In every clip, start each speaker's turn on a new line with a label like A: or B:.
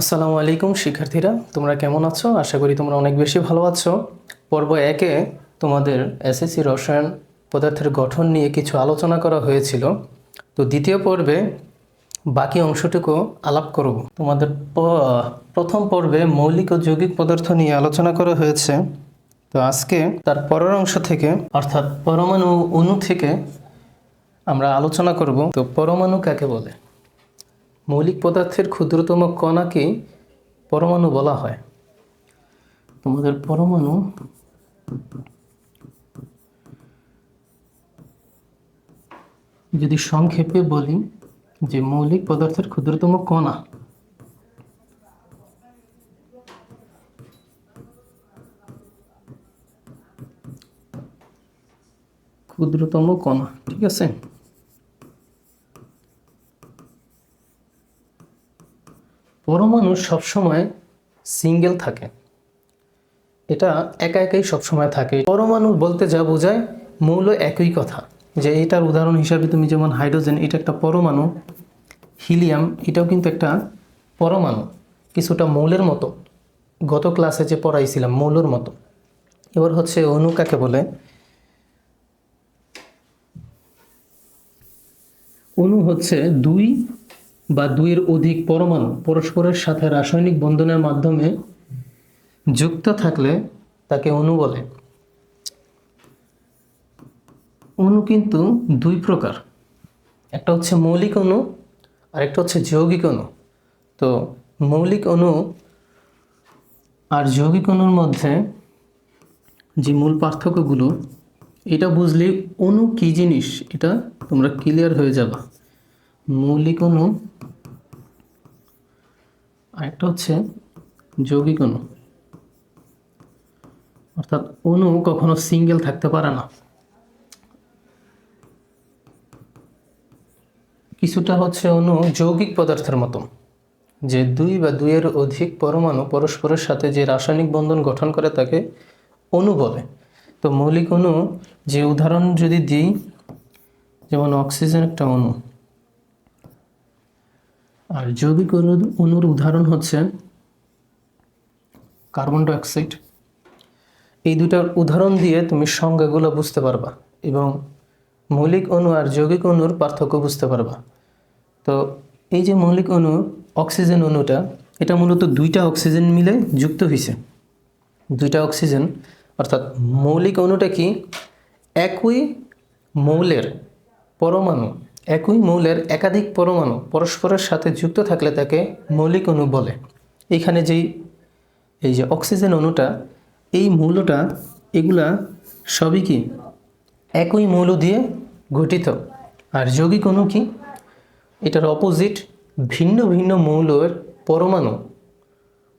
A: আসসালামু আলাইকুম, শিক্ষার্থীরা। তোমরা কেমন আছো? আশা করি তোমরা অনেক বেশি ভালো আছো। পর্ব একে তোমাদের এসএসসি রসায়ন পদার্থের গঠন নিয়ে কিছু আলোচনা করা হয়েছিল। তো দ্বিতীয় পর্বে বাকি অংশটুকু আলাপ করব। তোমাদের প্রথম পর্বে মৌলিক ও যৌগিক পদার্থ নিয়ে আলোচনা করা হয়েছে। তো আজকে তার পরের অংশ থেকে, অর্থাৎ পরমাণু অণু থেকে আমরা আলোচনা করব। তো পরমাণু কাকে বলে? মৌলিক পদার্থের ক্ষুদ্রতম কণাকে পরমাণু বলা হয়। তোমাদের পরমাণু যদি সংক্ষেপে বলি যে মৌলিক পদার্থের ক্ষুদ্রতম কণা ক্ষুদ্রতম কণা, ঠিক আছে? পরমাণু সবসময় সিঙ্গেল থাকে। এটা একা একাই সবসময় থাকে। পরমাণু বলতে যা বোঝায় মৌল একই কথা, যে এটার উদাহরণ হিসাবে তুমি যেমন হাইড্রোজেন, এটা একটা পরমাণু, হিলিয়াম, এটাও কিন্তু একটা পরমাণু, কিছুটা মৌলের মতো। গত ক্লাসে যে পড়াইছিলাম, মৌলের মতো। এবার হচ্ছে অণু কাকে বলে? অণু হচ্ছে দুই বা দুইয়ের অধিক পরমাণু পরস্পরের সাথে রাসায়নিক বন্ধনের মাধ্যমে যুক্ত থাকলে তাকে অণু বলে। অণু কিন্তু দুই প্রকার। একটা হচ্ছে মৌলিক অণু আর একটা হচ্ছে যৌগিক অণু। তো মৌলিক অণু আর যৌগিক অণুর মধ্যে যে মূল পার্থক্যগুলো, এটা বুঝলে অণু কী জিনিস, এটা তোমরা ক্লিয়ার হয়ে যাবা। মৌলিক অণু। আরেকটা হচ্ছে যৌগিক অণু। অর্থাৎ অণু কখনো সিঙ্গেল থাকতে পারে না। কিছুটা হচ্ছে অণু যৌগিক পদার্থের মতো, যে দুই বা দুইয়ের অধিক পরমাণু পরস্পরের সাথে যে রাসায়নিক বন্ধন গঠন করে তাকে অণু বলে। তো মৌলিক অণু, যে উদাহরণ যদি দিই, যেমন অক্সিজেন একটা অণু আর অণু- অণুর উদাহরণ হচ্ছে কার্বন ডাইঅক্সাইড, এই দুটার উদাহরণ দিয়ে তুমি সংজ্ঞাগুলো বুঝতে পারবা এবং মৌলিক অণু আর যৌগিক অণুর পার্থক্য বুঝতে পারবা। তো এই যে মৌলিক অণু, অক্সিজেন অণুটা, এটা মূলত দুইটা অক্সিজেন মিলে যুক্ত হয়েছে দুইটা অক্সিজেন, অর্থাৎ মৌলিক অণুটা কি? একই মৌলের পরমাণু একই মৌলের একাধিক পরমাণু পরস্পরের সাথে যুক্ত থাকলে তাকে মৌলিক অণু বলে। এখানে যেই, এই যে অক্সিজেন অণুটা, এই মৌলটা, এগুলা সবই কি? একই মৌল দিয়ে গঠিত। আর যৌগিক অণু কি? এটার অপোজিট ভিন্ন ভিন্ন মৌলের পরমাণু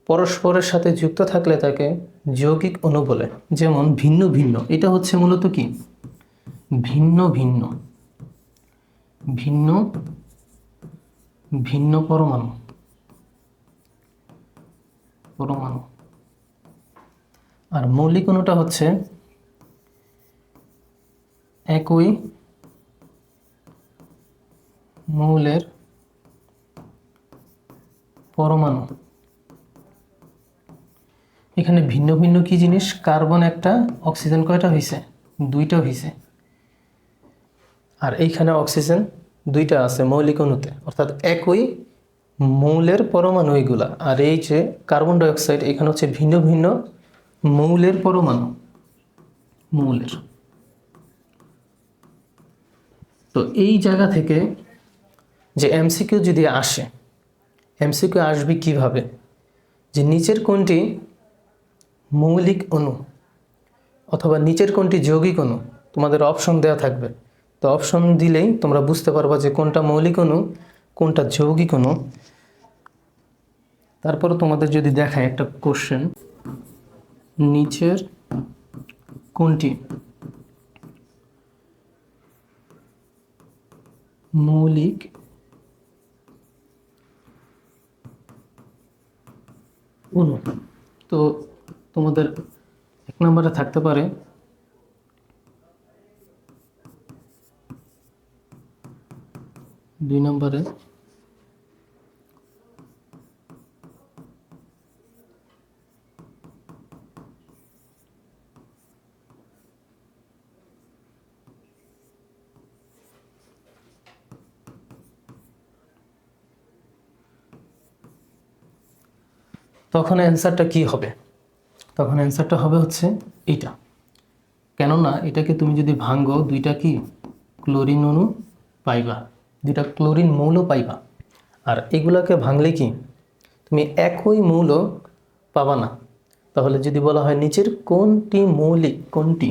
A: পরস্পরের সাথে যুক্ত থাকলে তাকে যৌগিক অণু বলে। যেমন ভিন্ন ভিন্ন। এটা হচ্ছে মূলত কি? ভিন্ন ভিন্ন। ভিন্ন ভিন্ন পরমাণু। পরমাণু। আর মৌলিক অণুটা হচ্ছে একই মৌলের পরমাণু। এখানে ভিন্ন ভিন্ন কি জিনিস? কার্বন একটা, অক্সিজেন কয়টা হয়েছে দুইটা হয়েছে আর এইখানে অক্সিজেন দুইটা আছে মৌলিক অণুতে। অর্থাৎ একই মৌলের পরমাণু এইগুলা আর এই যে কার্বন ডাইঅক্সাইড, এখানে হচ্ছে ভিন্ন ভিন্ন মৌলের পরমাণু। মৌলের। তো এই জায়গা থেকে যে এমসিকিউ যদি আসে, এমসিকিউ আসবে কীভাবে? যে নিচের কোনটি মৌলিক অণু অথবা নিচের কোনটি যৌগিক অণু, তোমাদের অপশন দেওয়া থাকবে। তো অপশন দিলেই তোমরা বুঝতে পারবা যে কোনটা মৌলিক অণু, কোনটা যৌগিক অণু। তারপর তোমাদের যদি দেখায় একটা কোশ্চেন নিচের কোনটি মৌলিক অণু? তো তোমাদের এক নম্বরে থাকতে পারে দুই নম্বরে। তখন অ্যান্সারটা কি হবে? তখন অ্যান্সারটা হবে হচ্ছে এটা কেননা এটাকে তুমি যদি ভাঙ্গো দুইটা কি? ক্লোরিন অনু পাইবা। দুইটা ক্লোরিন মৌল পাইবা। আর এগুলাকে ভাঙলে কি? তুমি একই মৌল পাবা না। তাহলে যদি বলা হয় নিচের কোনটি মৌলিক, কোনটি?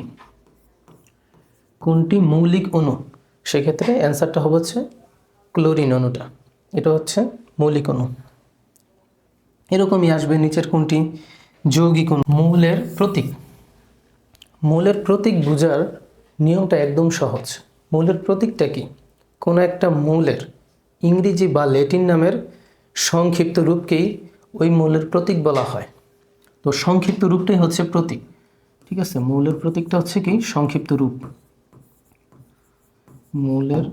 A: কোনটি মৌলিক অণু? সেক্ষেত্রে অ্যান্সারটা হবে হচ্ছে ক্লোরিন অণুটা। এটা হচ্ছে মৌলিক অণু। এরকমই আসবে নিচের কোনটি? যৌগিক অণু। মৌলের প্রতীক। মৌলের প্রতীক বোঝার নিয়মটা একদম সহজ। মৌলের প্রতীকটা কি? কোনো একটা মৌলের ইংরেজি বা ল্যাটিন নামের সংক্ষিপ্ত রূপকেই ওই মূলের প্রতীক বলা হয়। তো সংক্ষিপ্ত রূপটাই হচ্ছে প্রতীক, ঠিক আছে? মৌলের প্রতীকটা হচ্ছে কি? সংক্ষিপ্ত রূপ। মৌলের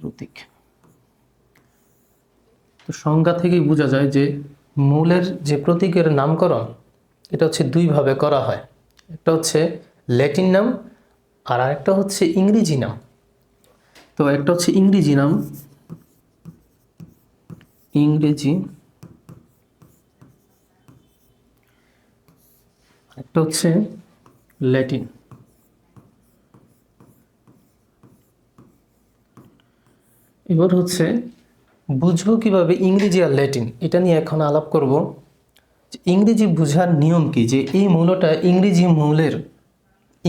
A: প্রতীক। তো সংজ্ঞা থেকেই বোঝা যায় যে মূলের যে প্রতীকের নামকরণ, এটা হচ্ছে দুইভাবে করা হয়। একটা হচ্ছে ল্যাটিন নাম আর আরেকটা হচ্ছে ইংরেজি নাম। তো একটা হচ্ছে ইংরেজি নাম। ইংরেজি। একটা হচ্ছে ল্যাটিন। এবার হচ্ছে বুঝব কীভাবে ইংরেজি আর ল্যাটিন, এটা নিয়ে এখন আলাপ করব। ইংরেজি বোঝার নিয়ম কি? যে এই মূলটা ইংরেজি মৌলের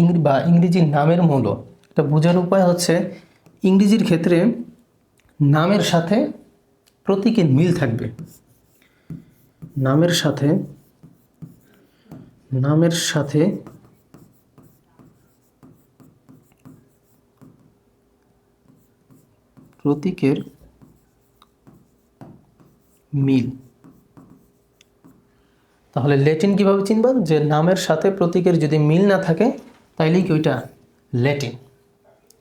A: বা ইংরেজি নামের মৌল এটা বোঝার উপায় হচ্ছে, ইংরেজির ক্ষেত্রে নামের সাথে প্রতীকের মিল থাকবে। নামের সাথে নামের সাথে প্রতীকের মিল। তাহলে লেটিন কীভাবে চিনবা? যে নামের সাথে প্রতীকের যদি মিল না থাকে তাইলেই কি ওইটা ল্যাটিন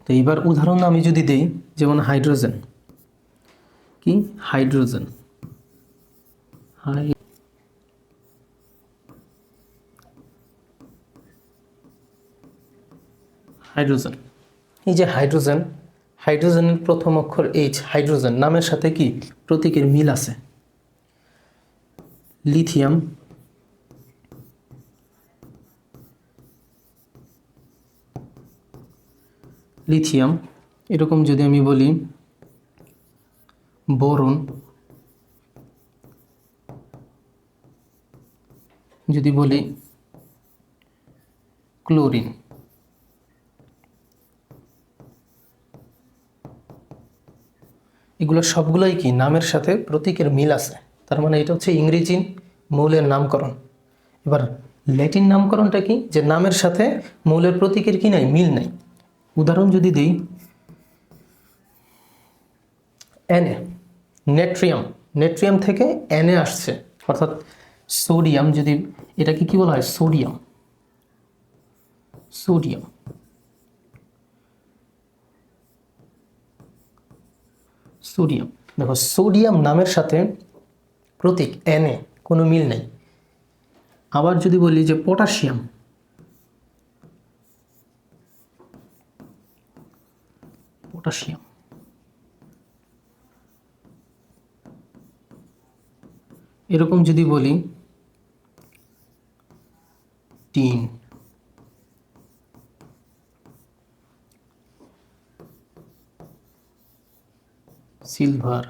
A: তো এইবার উদাহরণ আমি যদি দিই, যেমন হাইড্রোজেন। কি? হাইড্রোজেন। হাই হাইড্রোজেন। এই যে হাইড্রোজেন, হাইড্রোজেনের প্রথম অক্ষর এইচ হাইড্রোজেন, নামের সাথে কি? প্রতীকের মিল আছে। লিথিয়াম লিথিয়াম, এরকম যদি আমি বলি, বোরন, যদি বলি ক্লোরিন। এগুলো সবগুলোই কি নামের সাথে প্রতীকের মিল আছে? তার মানে এটা হচ্ছে ইংরেজি মৌলের নামকরণ। এবার ল্যাটিন নামকরণটা কি? যে নামের সাথে মৌলের প্রতীকের কি নাই? মিল নাই। উদাহরণ যদি দিই এনে নেট্রিয়াম নেট্রিয়াম থেকে এনে আসছে, অর্থাৎ সোডিয়াম যদি, এটাকে কি বলা হয়? সোডিয়াম সোডিয়াম সোডিয়াম দেখো সোডিয়াম নামের সাথে প্রতীক এনে কোনো মিল নেই। আবার যদি বলি যে পটাশিয়াম পটাশিয়াম এরকম যদি বলি টিন সিলভার।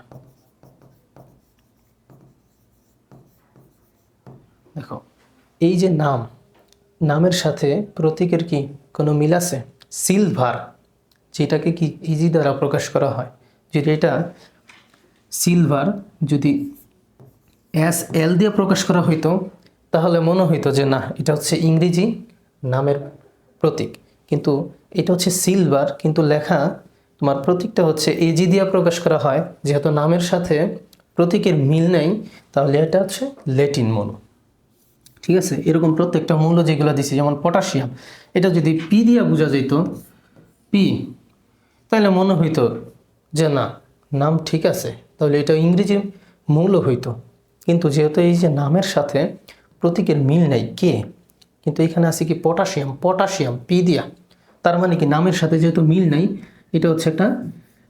A: দেখো, এই যে নাম, নামের সাথে প্রতীকের কি কোনো মিল আছে? সিলভার। যেটাকে কি ইজি দ্বারা প্রকাশ করা হয়? যদি এটা সিলভার যদি এস এল দিয়ে প্রকাশ করা হইতো, তাহলে মনে হইতো যে না, এটা হচ্ছে ইংরেজি নামের প্রতীক। কিন্তু এটা হচ্ছে সিলভার কিন্তু লেখা তোমার প্রতীকটা হচ্ছে এজি দিয়ে প্রকাশ করা হয়। যেহেতু নামের সাথে প্রতীকের মিল নেই, তাহলে এটা হচ্ছে ল্যাটিন মৌল। ঠিক আছে? এরকম প্রত্যেকটা মৌল যেগুলো দিছি, যেমন পটাশিয়াম এটা যদি পি দিয়ে বোঝা যেত পি তাহলে মনে হইতো যে না, নাম ঠিক আছে। তাহলে এটা ইংরেজি মৌল হইতো। কিন্তু যেহেতু এই যে নামের সাথে প্রতীকের মিল নেই, কে? কিন্তু এখানে আছে কি পটাশিয়াম? পটাশিয়াম, পি দিয়া। তার মানে কি নামের সাথে যেহেতু মিল নেই, এটা হচ্ছে একটা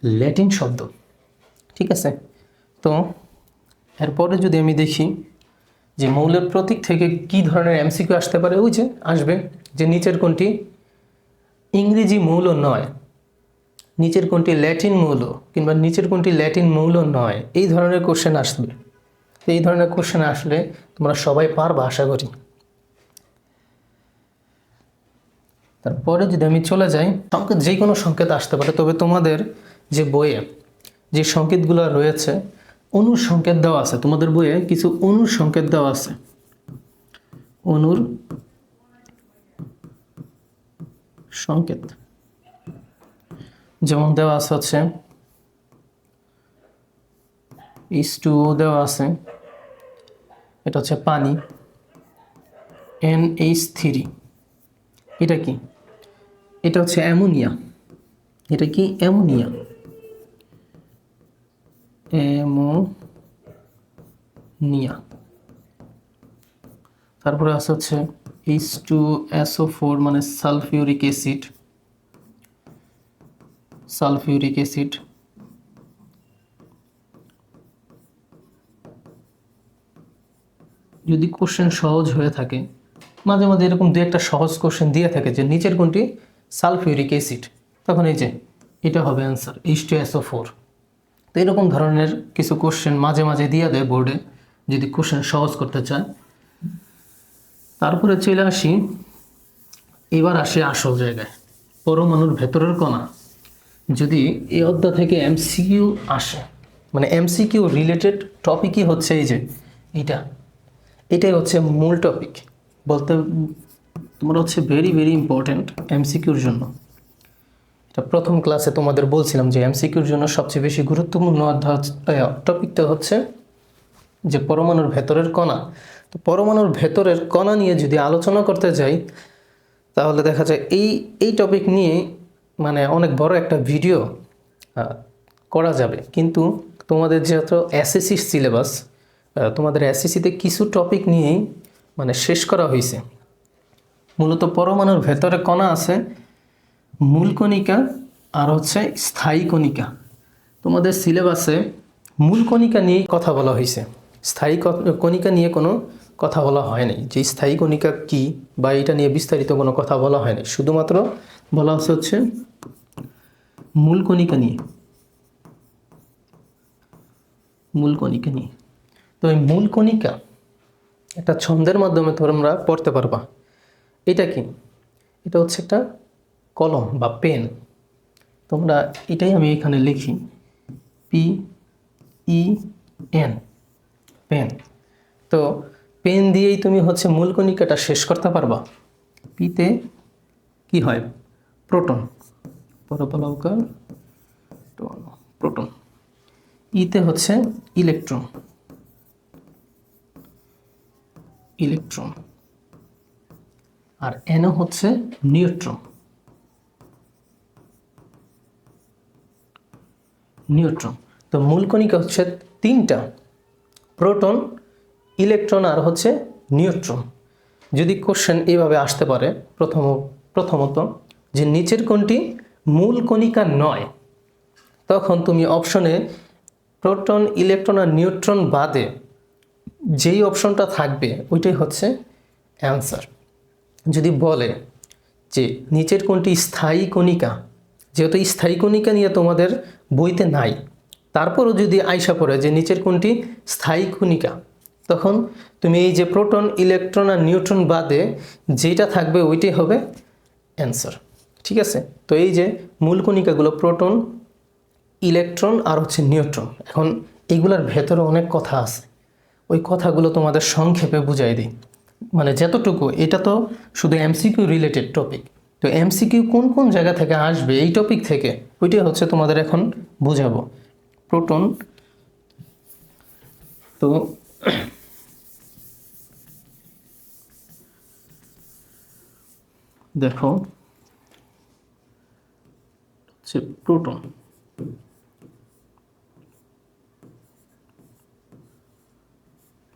A: ল্যাটিন শব্দ। ঠিক আছে? তো এরপরে যদি আমি দেখি যে মৌলের প্রতীক থেকে কি ধরনের এমসিকিউ আসতে পারে, ওই যে আসবে যে নিচের কোনটি? ইংরেজি মৌল নয়। নিচের কোনটি ল্যাটিন মৌল কিংবা নিচের কোনটি ল্যাটিন মৌল নয়, এই ধরনের কোশ্চেন আসবে। তো এই ধরনের কোশ্চেন আসলে তোমরা সবাই পারবা, আশা করি। তারপরে যদি আমি চলে যাই, সংকেত যে কোনো সংকেত আসতে পারে, তবে তোমাদের যে বইয়ে যে সংকেতগুলো রয়েছে, অনুর সংকেত দেওয়া আছে। তোমাদের বইয়ে কিছু অনুর সংকেত দেওয়া আছে। অনুর সংকেত। যেমন দেওয়া আছে হচ্ছে ইস টু দেওয়া আছে, এটা হচ্ছে পানি এন এইচ থ্রি এটা কি? এটা হচ্ছে অ্যামোনিয়া, এটা কি? Ammonia ammonia. তারপরে আছে হচ্ছে H two S O four মানে সালফিউরিক অ্যাসিড। Sulphuric acid. যদি কোশ্চেন সহজ হয়ে থাকে, মাঝে মাঝে এরকম দু একটা সহজ কোশ্চেন দিয়ে থাকে যে নিচের কোনটি? Sulphuric acid. তখন এই যে, এটা হবে answer H two S O four তো এরকম ধরনের কিছু কোশ্চেন মাঝে মাঝে দিয়ে দেয় বোর্ডে যদি কোশ্চেন সহজ করতে চায়। তারপরে চলে আসি, এবার আসি আসল জায়গায়। পরমাণুর ভেতরের কণা। যদি এই অধ্যায় থেকে এমসিকিউ আসে মানে এমসিকিউ রিলেটেড টপিকই হচ্ছে এই যে এইটা। এটাই হচ্ছে মূল টপিক বলতে তোমার হচ্ছে ভেরি ভেরি ইম্পর্ট্যান্ট এমসিকিউর জন্য। এটা প্রথম ক্লাসে তোমাদের বলছিলাম যে এমসিকিউর জন্য সবচেয়ে বেশি গুরুত্বপূর্ণ অধ্যায় টপিকটা হচ্ছে যে পরমাণুর ভেতরের কণা। তো পরমাণুর ভেতরের কণা নিয়ে যদি আলোচনা করতে যাই, তাহলে দেখা যায় এই এই টপিক নিয়ে মানে অনেক বড় একটা ভিডিও করা যাবে। কিন্তু তোমাদের যেহেতু এসএসসি সিলেবাস তোমাদের এসএসসিতে কিছু টপিক নিয়েই মানে শেষ করা হয়েছে। মূলত পরমাণুর ভেতরে কণা আছে, মূল কণিকা আর হচ্ছে স্থায়ী কণিকা। তোমাদের সিলেবাসে মূল কণিকা নিয়ে কথা বলা হয়েছে। স্থায়ী কণিকা নিয়ে কোনো কথা বলা হয়নি যে স্থায়ী কণিকা কি বা এটা নিয়ে বিস্তারিত কোনো কথা বলা হয়নি শুধুমাত্র বলা হচ্ছে হচ্ছে মূল কণিকা নিয়ে। মূল কণিকা নিয়ে। তো এই মূল কণিকা একটা ছন্দের মাধ্যমে তোমরা পড়তে পারবা। এটা কি? এটা হচ্ছে একটা কলম বা পেন। তোমরা এটাই আমি এখানে লিখি। P E N, pen. তো পেন দিয়েই তুমি হচ্ছে মূল কণিকাটা শেষ করতে পারবা। পিতে কি হয়? প্রোটন। পরপলৌকার প্রোটন ইতে হচ্ছে ইলেকট্রন। ইলেকট্রন। আর এনও হচ্ছে নিউট্রন। নিউট্রন। তো মূল কণিকা হচ্ছে তিনটা, প্রোটন ইলেকট্রন আর হচ্ছে নিউট্রন। যদি কোশ্চেন এইভাবে আসতে পারে, প্রথম প্রথমত যে নিচের কোনটি মূল কণিকা নয়, তখন তুমি অপশনে প্রোটন, ইলেকট্রন আর নিউট্রন বাদে যেই অপশনটা থাকবে, ওইটাই হচ্ছে অ্যান্সার যদি বলে যে নিচের কোনটি স্থায়ী কণিকা, যেহেতু স্থায়ী কণিকা নিয়ে তোমাদের বইতে নাই, তারপরও যদি আইসা পড়ে যে নিচের কোনটি স্থায়ী কণিকা তখন তুমি এই যে প্রোটন, ইলেকট্রন আর নিউট্রন বাদে যেটা থাকবে ওইটাই হবে অ্যান্সার। ঠিক আছে? তো এই যে মূল কণিকাগুলো প্রোটন, ইলেকট্রন আর হচ্ছে নিউট্রন। এখন এগুলোর ভেতরে অনেক কথা আছে। ওই কথাগুলো তোমাদের সংক্ষেপে বুঝাই দিই। মানে যতটুকু, এটা তো শুধু এমসিকিউ রিলেটেড টপিক। তো এমসিকিউ কোন কোন জায়গা থেকে আসবে, এই টপিক থেকে, ওইটাই হচ্ছে তোমাদের এখন বুঝাবো। প্রোটন, তো দেখো। হচ্ছে প্রোটন।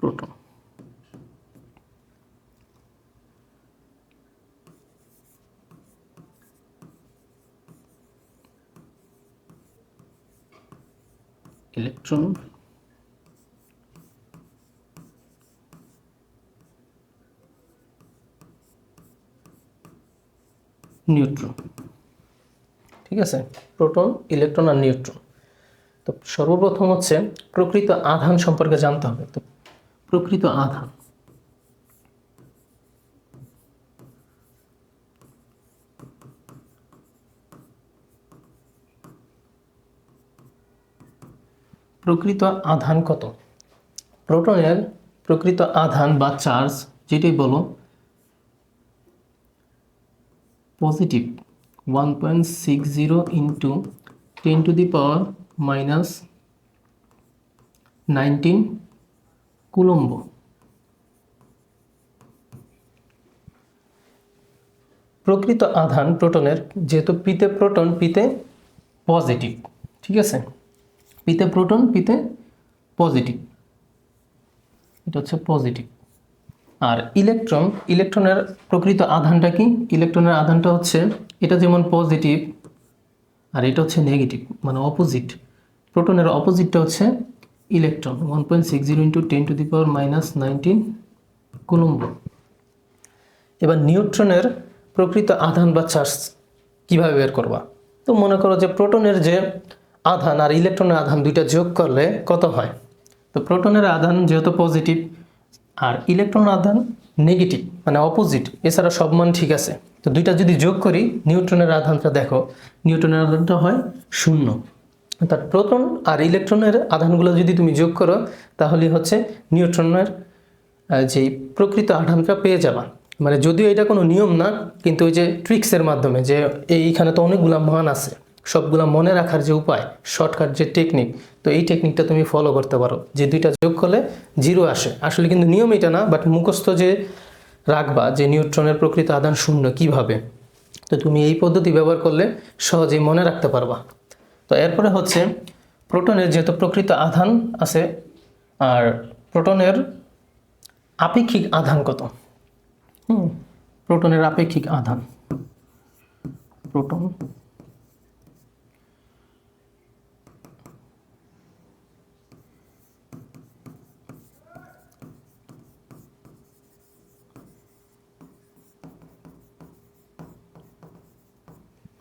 A: প্রোটন। ইলেকট্রন। নিউট্রন। ঠিক আছে? প্রোটন, ইলেকট্রন আর নিউট্রন। তো সর্বপ্রথম হচ্ছে প্রকৃত আধান সম্পর্কে জানতে হবে। তো প্রকৃত আধান। প্রকৃত আধান কত? প্রোটনের প্রকৃত আধান বা চার্জ, যেটাই বলো positive one point six zero into ten to the power minus nineteen coulomb প্রকৃত আধান প্রোটনের, যেহেতু পিতে প্রোটন, পিতে পজিটিভ ঠিক আছে? পিতে প্রোটন, পিতে পজিটিভ এটা হচ্ছে পজিটিভ আর ইলেকট্রন ইলেকট্রনের প্রকৃত আধানটা কি? ইলেকট্রনের আধানটা হচ্ছে, এটা যেমন পজিটিভ আর এটা হচ্ছে নেগেটিভ মানে অপোজিট প্রোটনের অপোজিটটা হচ্ছে electron one point six zero into ten to the power minus nineteen coulomb. এবার নিউট্রনের প্রকৃত আধান বা চার্জ কীভাবে বের করবা? তো মনে করো যে প্রোটনের যে আধান আর ইলেকট্রনের আধান দুইটা যোগ করলে কত হয়? তো প্রোটনের আধান যেহেতু পজিটিভ আর ইলেকট্রন আধান নেগেটিভ মানে অপোজিট, এছাড়া সব মান ঠিক আছে। তো দুইটা যদি যোগ করি, নিউট্রনের আধানটা দেখো, নিউট্রনের আধানটা হয় শূন্য। অর্থাৎ প্রোটন আর ইলেকট্রনের আধানগুলো যদি তুমি যোগ করো, তাহলে হচ্ছে নিউট্রনের যে প্রকৃত আধানটা পেয়ে যাবা। মানে যদিও এটা কোনো নিয়ম না, কিন্তু ওই যে ট্রিক্সের মাধ্যমে, যে এইখানে তো অনেকগুলো মান আছে, সবগুলো মনে রাখার যে উপায়, শর্টকাট যে টেকনিক তো এই টেকনিকটা তুমি ফলো করতে পারো। যে দুইটা যোগ করলে জিরো আসে। আসলে কিন্তু নিয়ম এটা না বাট মুখস্থ যে রাখবা যে নিউট্রনের প্রকৃত আধান শূন্য কীভাবে, তো তুমি এই পদ্ধতি ব্যবহার করলে সহজেই মনে রাখতে পারবা। তো এরপরে হচ্ছে প্রোটনের যেহেতু প্রকৃত আধান আছে, আর প্রোটনের আপেক্ষিক আধান কত? হুম, প্রোটনের আপেক্ষিক আধান। প্রোটন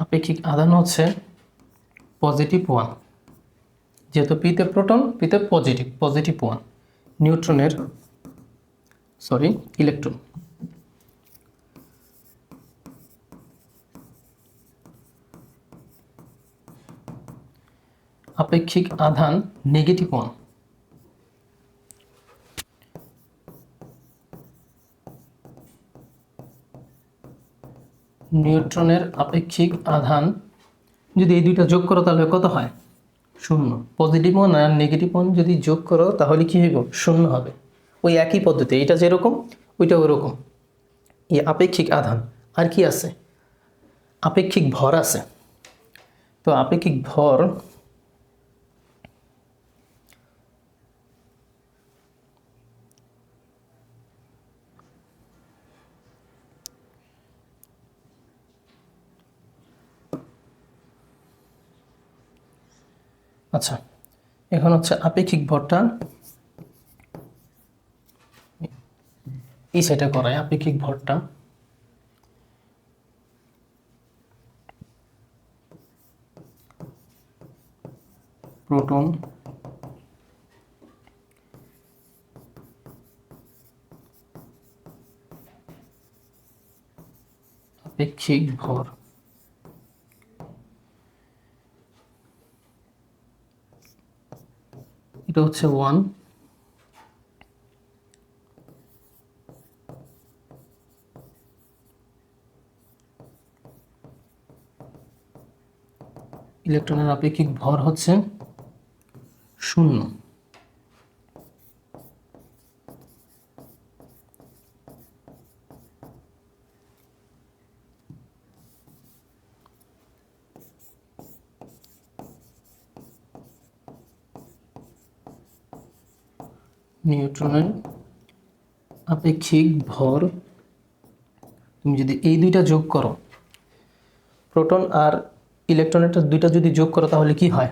A: আপেক্ষিক আধান হচ্ছে পজিটিভ ওয়ান যেহেতু পিতে প্রোটন পিতে পজিটিভ পজিটিভ ওয়ান নিউট্রনের সরি ইলেকট্রন আপেক্ষিক আধান নেগেটিভ ওয়ান নিউট্রনের আপেক্ষিক আধান যদি এই দুইটা যোগ করো তাহলে কত হয়? শূন্য। পজিটিভ ওয়ান আর নেগেটিভ ওয়ান যদি যোগ করো তাহলে কী হইব? শূন্য হবে। ওই একই পদ্ধতি, এটা যেরকম ওইটা ওরকম। এই আপেক্ষিক আধান, আর কি আছে? আপেক্ষিক ভর আছে। তো আপেক্ষিক ভর আচ্ছা এখন হচ্ছে আপেক্ষিক ভরটা এই সেটা করায় আপেক্ষিক ভরটা। প্রোটন আপেক্ষিক ভর। এটা হচ্ছে ওয়ান ইলেকট্রনের আপেক্ষিক ভর হচ্ছে শূন্য। নিউট্রনের আপেক্ষিক ভর। তুমি যদি এই দুইটা যোগ করো, প্রোটন আর ইলেকট্রনেরটা দুইটা যদি যোগ করো, তাহলে কি হয়?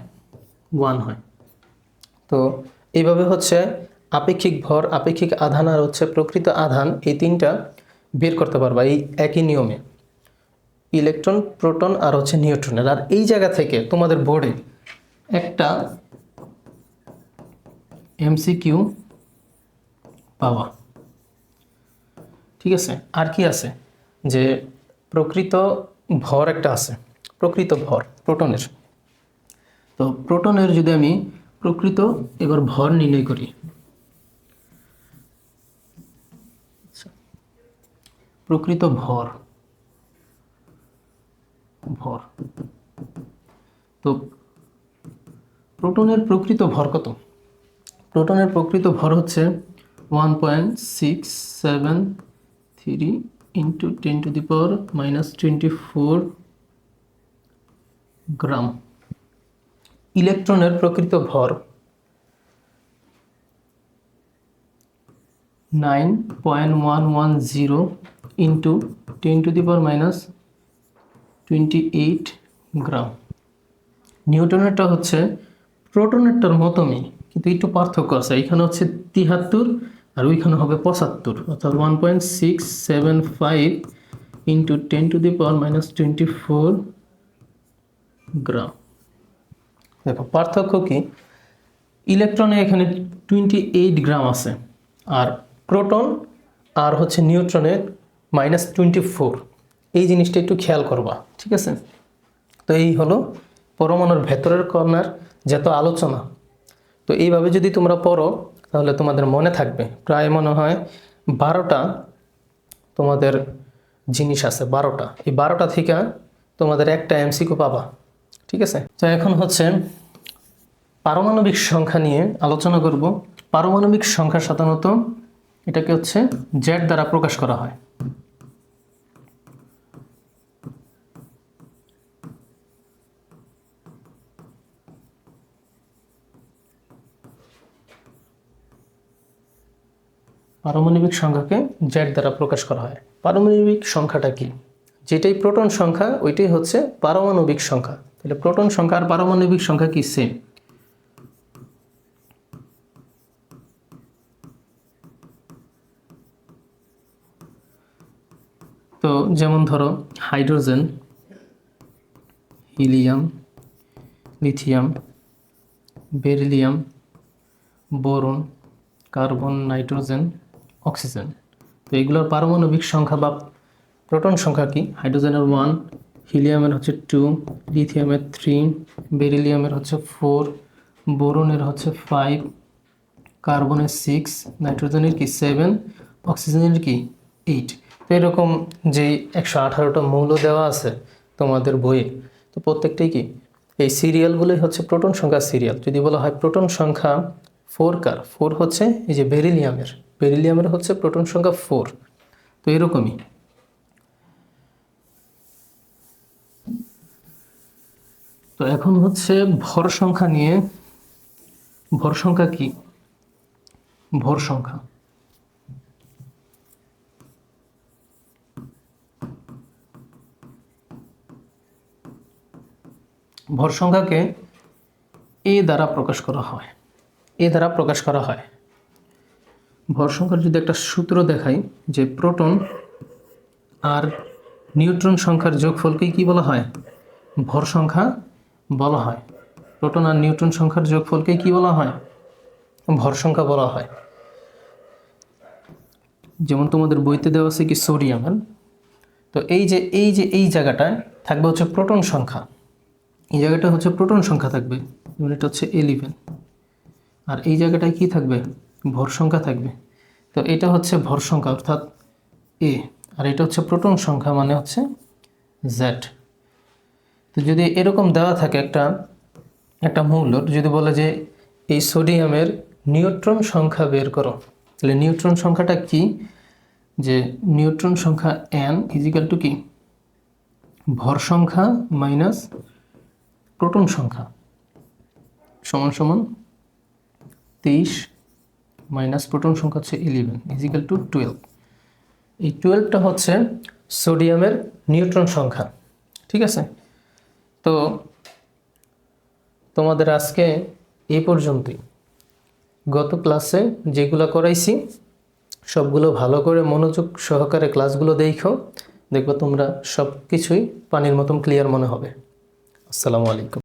A: ওয়ান হয়। তো এইভাবে হচ্ছে আপেক্ষিক ভর, আপেক্ষিক আধান আর হচ্ছে প্রকৃত আধান এই তিনটা বের করতে পারবা এই একই নিয়মে। ইলেকট্রন, প্রোটন আর হচ্ছে নিউট্রনের। আর এই জায়গা থেকে তোমাদের বোর্ডে একটা এমসিকিউ পাওয়া। ঠিক আছে, আর কি আছে? যে প্রকৃত ভর একটা আছে, প্রকৃত ভর, প্রোটনের। তো প্রোটনের যদি আমি প্রকৃত এবার ভর নির্ণয় করি। প্রকৃত ভর ভর। তো প্রোটনের প্রকৃত ভর কত? প্রোটনের প্রকৃত ভর হচ্ছে one point six seven three into ten to the power minus twenty four gram ইলেকট্রনের প্রকৃত ভর nine point one one zero into ten to the power minus twenty eight gram নিউটনেরটা হচ্ছে প্রোটনেরটার মতনই কিন্তু একটু পার্থক্য আছে। এখানে হচ্ছে তিহাত্তর আর ওইখানে হবে পঁচাত্তর। অর্থাৎ one point six seven five into ten to the power minus twenty four gram দেখো, পার্থক্য কি? ইলেকট্রনে এখানে টোয়েন্টি এইট গ্রাম আছে আর প্রোটন আর হচ্ছে নিউট্রনের মাইনাস টোয়েন্টি ফোর এই জিনিসটা একটু খেয়াল করবা, ঠিক আছে? তো এই হলো পরমাণুর ভেতরের কর্নার যত আলোচনা। তো এইভাবে যদি তোমরা পড়ো, তাহলে তোমাদের মনে থাকবে। প্রায় মনে হয় বারোটা তোমাদের জিনিস আছে, বারোটা। এই বারোটা থেকে তোমাদের একটা এমসিকিউ পাবা, ঠিক আছে? তো এখন হচ্ছে পারমাণবিক সংখ্যা নিয়ে আলোচনা করব। পারমাণবিক সংখ্যা সাধারণত এটাকে হচ্ছে জেড দ্বারা প্রকাশ করা হয়। পারমাণবিক সংখ্যাকে জেড দ্বারা প্রকাশ করা হয়। পারমাণবিক সংখ্যাটা কি? যেটাই প্রোটন সংখ্যা, ওইটাই হচ্ছে পারমাণবিক সংখ্যা। তাহলে প্রোটন সংখ্যা আর পারমাণবিক সংখ্যা কি সেম তো যেমন ধরো, hydrogen, helium, lithium, beryllium, boron, carbon, nitrogen oxygen তো এগুলোর পারমাণবিক সংখ্যা বা প্রোটন সংখ্যা কি? হাইড্রোজেনের ওয়ান হিলিয়ামের হচ্ছে টু লিথিয়ামের থ্রি বেরিলিয়ামের হচ্ছে ফোর বোরনের হচ্ছে ফাইভ কার্বনের সিক্স নাইট্রোজেনের কি সেভেন অক্সিজেনের কি এইট তো এরকম যেই একশো আঠারোটা মৌল দেওয়া আছে তোমাদের বইয়ে, তো প্রত্যেকটাই কি? এই সিরিয়ালগুলোই হচ্ছে প্রোটন সংখ্যা সিরিয়াল যদি বলা হয় প্রোটন সংখ্যা ফোর কার, ফোর হচ্ছে এই যে বেরিলিয়ামের বেরিলিয়ামের হচ্ছে প্রোটন সংখ্যা ফোর। তো এরকমই। তো এখন হচ্ছে ভর সংখ্যা নিয়ে, ভর সংখ্যা কি? ভর সংখ্যা। ভর সংখ্যাকে এ দ্বারা প্রকাশ করা হয়। এ দ্বারা প্রকাশ করা হয়। ভর সংখ্যার যদি একটা সূত্র দেখাই যে প্রোটন আর নিউট্রন সংখ্যার যোগফলকেই কি বলা হয়? ভর সংখ্যা বলা হয়। প্রোটন আর নিউট্রন সংখ্যার যোগফলকেই কি বলা হয়? ভর সংখ্যা বলা হয়। যেমন তোমাদের বইতে দেওয়া আছে কি সোডিয়াম হ্যাঁ? তো এই যে এই যে, এই জায়গাটায় থাকবে হচ্ছে প্রোটন সংখ্যা। এই জায়গাটা হচ্ছে প্রোটন সংখ্যা থাকবে। যেমন এটা হচ্ছে এলিভেন। আর এই জায়গাটায় কি থাকবে? ভর সংখ্যা থাকবে। তো এটা হচ্ছে ভর সংখ্যা, অর্থাৎ এ আর এটা হচ্ছে প্রোটন সংখ্যা মানে হচ্ছে জেড তো যদি এরকম দেওয়া থাকে একটা একটা মৌল, যদি বলে যে এই সোডিয়ামের নিউট্রন সংখ্যা বের করো, তাহলে নিউট্রন সংখ্যাটা কি? যে নিউট্রন সংখ্যা এন ইজিক্যাল টু কি? ভর সংখ্যা মাইনাস প্রোটন সংখ্যা। সমান সমান তেইশ মাইনাস প্রোটন সংখ্যা হচ্ছে ইলেভেন ইজিক্যাল টু টুয়েলভ এই টুয়েলভটা হচ্ছে সোডিয়ামের নিউট্রন সংখ্যা, ঠিক আছে? তো তোমাদের আজকে এই পর্যন্তই। গত ক্লাসে যেগুলো করাইছি, সবগুলো ভালো করে মনোযোগ সহকারে ক্লাসগুলো দেখো, দেখবে তোমরা সব কিছুই পানির মতন ক্লিয়ার মনে হবে। আসসালামু আলাইকুম।